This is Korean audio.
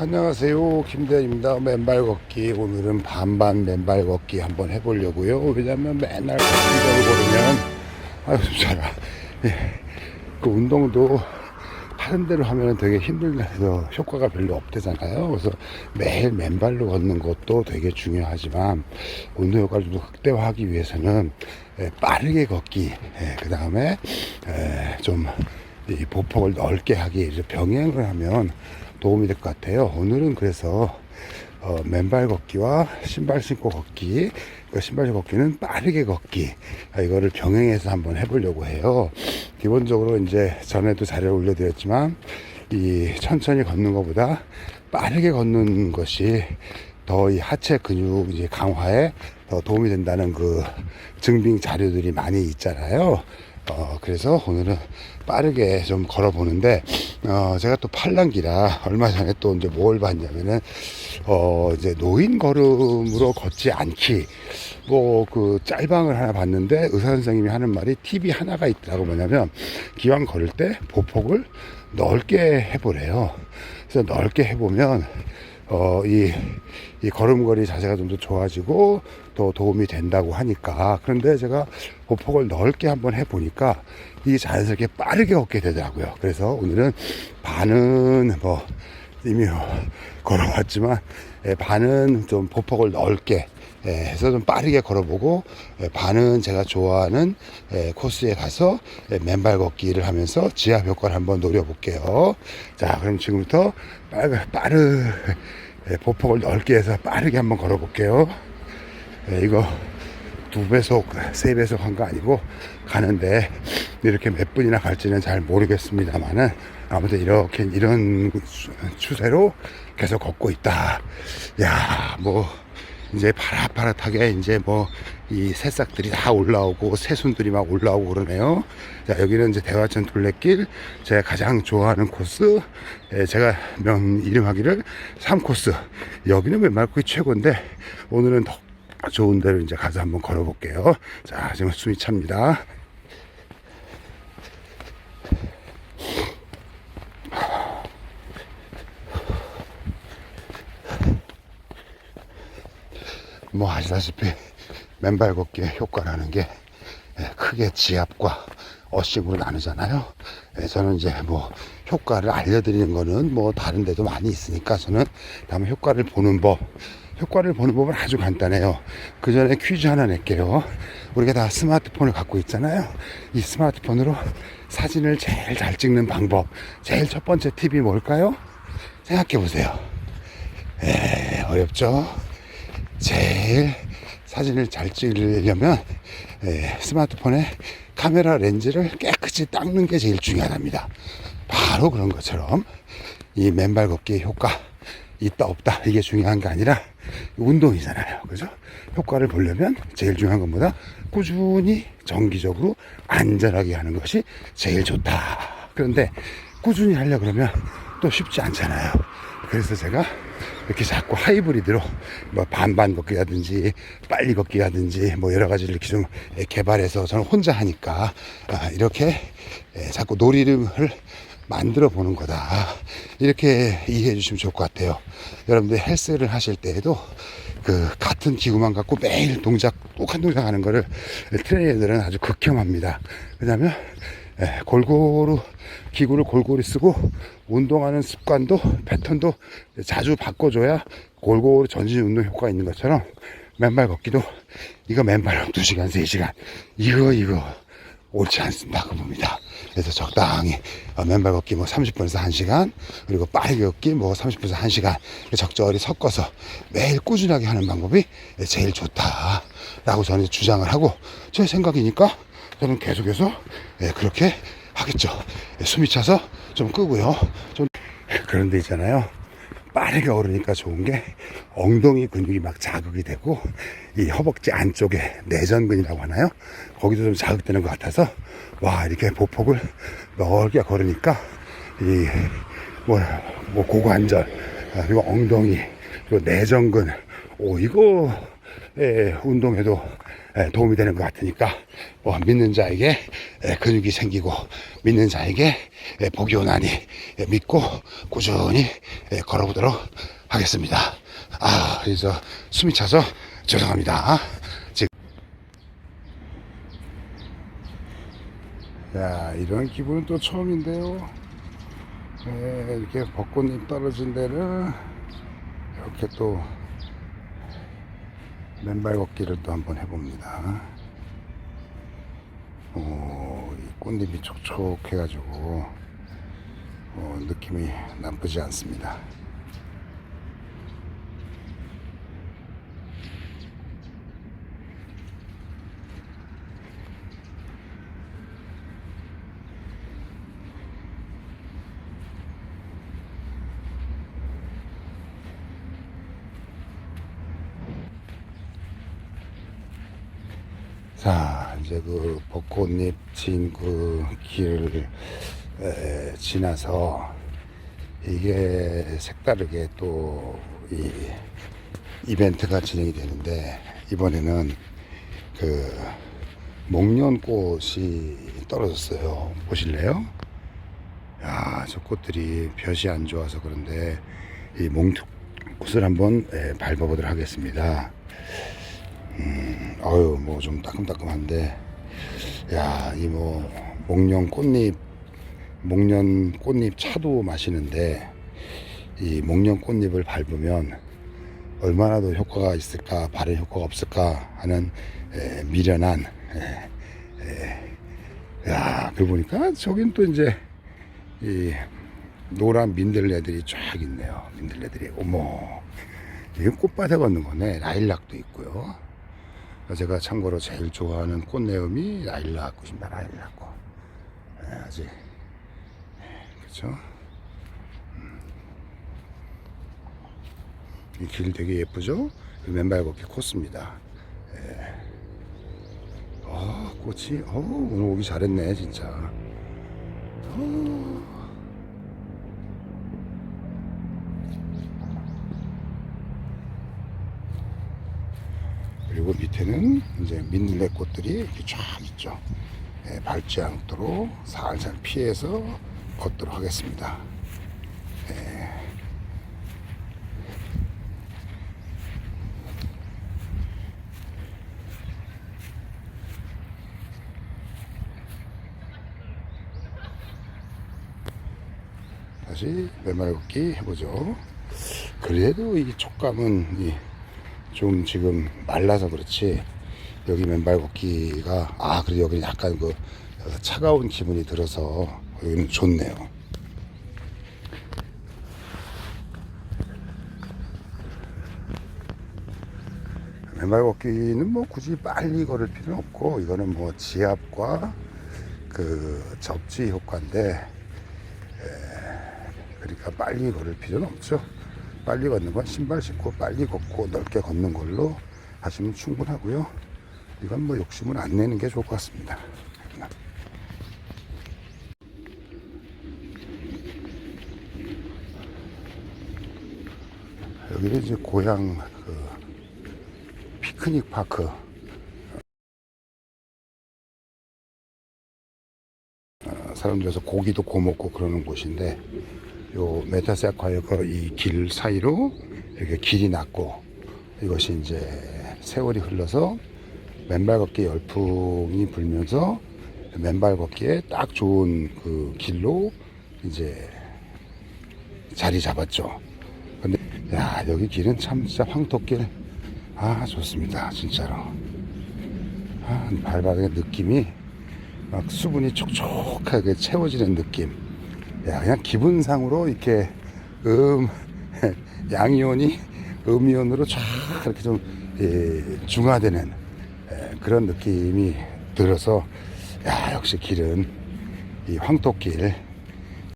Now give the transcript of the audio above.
안녕하세요. 김대현입니다. 맨발 걷기. 오늘은 반반 맨발 걷기 한번 해보려고요. 왜냐면 맨날 걷기대로 걸으면 아유 숨차라 예, 그 운동도 하는 대로 하면 되게 힘들어서 효과가 별로 없대잖아요. 그래서 매일 맨발로 걷는 것도 되게 중요하지만 운동 효과를 좀 극대화하기 위해서는 예, 빠르게 걷기 그 다음에 좀이 보폭을 넓게 하기 병행을 하면 도움이 될 것 같아요. 오늘은 그래서 어, 맨발 걷기와 신발 신고 걷기, 그 신발 걷기는 빠르게 걷기, 아, 이거를 병행해서 한번 해보려고 해요. 기본적으로 이제 전에도 자료를 올려드렸지만, 이 천천히 걷는 것보다 빠르게 걷는 것이 더 이 하체 근육 강화에 더 도움이 된다는 그 증빙 자료들이 많이 있잖아요. 어, 그래서 오늘은 빠르게 좀 걸어보는데, 어, 제가 또 팔랑기라 얼마 전에 또 이제 뭘 봤냐면은, 어, 이제 노인 걸음으로 걷지 않기. 뭐, 그 짤방을 하나 봤는데 의사 선생님이 하는 말이 팁이 하나가 있더라고 뭐냐면, 기왕 걸을 때 보폭을 넓게 해보래요. 그래서 넓게 해보면, 어, 이, 이 걸음걸이 자세가 좀 더 좋아지고 더 도움이 된다고 하니까. 그런데 제가 보폭을 넓게 한번 해보니까 이게 자연스럽게 빠르게 걷게 되더라고요. 그래서 오늘은 반은 뭐 이미 걸어봤지만 예, 반은 좀 보폭을 넓게 예, 해서 좀 빠르게 걸어보고 예, 반은 제가 좋아하는 예, 코스에 가서 예, 맨발 걷기를 하면서 지압 효과를 한번 노려볼게요. 자, 그럼 지금부터 빠르, 빠르 예, 보폭을 넓게 해서 빠르게 한번 걸어볼게요. 예, 이거 두 배속, 세 배속 한 거 아니고 가는데 이렇게 몇 분이나 갈지는 잘 모르겠습니다만은 아무튼 이렇게 이런 추- 추세로 계속 걷고 있다. 야, 뭐 이제 파릇파릇하게 이제 뭐 이 새싹들이 다 올라오고 새순들이 막 올라오고 그러네요. 자, 여기는 이제 대화천 둘레길 제가 가장 좋아하는 코스. 예, 제가 명 이름하기를 3코스. 여기는 걷기 최고인데 오늘은 더 좋은 데로 이제 가서 한번 걸어볼게요. 자, 지금 숨이 찹니다. 뭐 아시다시피 맨발 걷기의 효과라는 게 예, 크게 지압과 어싱으로 나누잖아요. 예, 저는 이제 뭐 효과를 알려드리는 거는 뭐 다른 데도 많이 있으니까 저는 다음에 효과를 보는 법 효과를 보는 법은 아주 간단해요. 그 전에 퀴즈 하나 낼게요. 우리가 다 스마트폰을 갖고 있잖아요. 이 스마트폰으로 사진을 제일 잘 찍는 방법. 제일 첫 번째 팁이 뭘까요? 생각해 보세요. 에, 어렵죠? 제일 사진을 잘 찍으려면 에, 스마트폰에 카메라 렌즈를 깨끗이 닦는 게 제일 중요하답니다. 바로 그런 것처럼 이 맨발 걷기의 효과 있다 없다 이게 중요한 게 아니라 운동이잖아요. 그죠? 효과를 보려면 제일 중요한 것보다 꾸준히 정기적으로 안전하게 하는 것이 제일 좋다. 그런데 꾸준히 하려 그러면 또 쉽지 않잖아요. 그래서 제가 이렇게 자꾸 하이브리드로 뭐 반반 걷기라든지 빨리 걷기라든지 뭐 여러 가지를 이렇게 좀 개발해서 저는 혼자 하니까 아, 이렇게 에, 자꾸 놀이를 만들어 보는 거다. 이렇게 이해해 주시면 좋을 것 같아요. 여러분들 헬스를 하실 때에도 그 같은 기구만 갖고 매일 동작 똑같은 동작 하는 거를 트레이너들은 아주 극혐합니다. 왜냐하면 예, 골고루 기구를 골고루 쓰고 운동하는 습관도 패턴도 자주 바꿔줘야 골고루 전신 운동 효과가 있는 것처럼 맨발 걷기도 이거 맨발 2시간 3시간 이거 이거 옳지 않습니다 봅니다 그래서 적당히 어, 맨발 걷기 뭐 30분에서 1시간 그리고 빠르게 걷기 뭐 30분에서 1시간 적절히 섞어서 매일 꾸준하게 하는 방법이 제일 좋다 라고 저는 주장을 하고 제 생각이니까 저는 계속해서 예, 그렇게 하겠죠. 예, 숨이 차서 좀 끄고요. 좀 그런 데 있잖아요. 빠르게 오르니까 좋은 게 엉덩이 근육이 막 자극이 되고 이 허벅지 안쪽에 내전근이라고 하나요? 거기도 좀 자극되는 것 같아서 와 이렇게 보폭을 넓게 걸으니까 이 뭐 뭐 고관절 아, 그리고 엉덩이 그리고 내전근 오 이거 예, 운동에도 에, 도움이 되는 것 같으니까 뭐 믿는 자에게 에, 근육이 생기고 믿는 자에게 에, 복이 오나니 에, 믿고 꾸준히 에, 걸어보도록 하겠습니다. 아, 그래서 숨이 차서 죄송합니다. 야, 이런 기분은 또 처음인데요. 에, 이렇게 벚꽃잎 떨어진 데를 이렇게 또 맨발 걷기를 또 한번 해봅니다. 오, 이 꽃잎이 촉촉해가지고 어, 느낌이 나쁘지 않습니다. 자, 이제 그 벚꽃잎 진 그 길을 에, 지나서 이게 색다르게 또 이 이벤트가 진행이 되는데 이번에는 그 목련꽃이 떨어졌어요. 보실래요? 야, 저 꽃들이 볕이 안 좋아서 그런데 이 몽꽃을 한번 에, 밟아보도록 하겠습니다. 어유 뭐 좀 따끔따끔한데. 야 이 뭐 목련 꽃잎 목련 꽃잎 차도 마시는데 이 목련 꽃잎을 밟으면 얼마나 더 효과가 있을까 바른 효과가 없을까 하는 에, 미련한 에, 에, 야 그러고 보니까 저긴 또 이제 이 노란 민들레들이 쫙 있네요 민들레들이. 어머. 이게 꽃밭에 걷는 거네. 라일락도 있고요 제가 참고로 제일 좋아하는 꽃내음이 라일락 꽃입니다. 라일락 꽃. 예, 아직 그렇죠. 이 길 되게 예쁘죠? 이 맨발 걷기 코스입니다. 예. 아 꽃이 어 오늘 오기 잘했네 진짜. 어. 그리고 밑에는 이제 민들레 꽃들이 이렇게 쫙 있죠. 예, 밟지 않도록 살살 피해서 걷도록 하겠습니다. 예. 다시 맨발 걷기 해보죠. 그래도 이 촉감은 이 좀 지금 말라서 그렇지 여기 맨발 걷기가 아 그래도 여기 약간 그 어, 차가운 기분이 들어서 여기는 좋네요. 맨발 걷기는 뭐 굳이 빨리 걸을 필요는 없고 이거는 뭐 지압과 그 접지 효과인데 에, 그러니까 빨리 걸을 필요는 없죠. 빨리 걷는 건 신발 신고 빨리 걷고 넓게 걷는 걸로 하시면 충분하고요. 이건 뭐 욕심을 안 내는 게 좋을 것 같습니다. 여기는 이제 고향 그 피크닉 파크 어, 사람들에서 고기도 구먹고 그러는 곳인데 요 메타세콰이어 이 길 사이로 이렇게 길이 났고 이것이 이제 세월이 흘러서 맨발 걷기 열풍이 불면서 맨발 걷기에 딱 좋은 그 길로 이제 자리 잡았죠. 근데 야 여기 길은 참 진짜 황토길. 아 좋습니다 진짜로. 아, 발바닥의 느낌이 막 수분이 촉촉하게 채워지는 느낌 야, 그냥 기분상으로 이렇게 음 양이온이 음이온으로 쫙 이렇게 좀 예, 중화되는 예, 그런 느낌이 들어서 야 역시 길은 이 황토길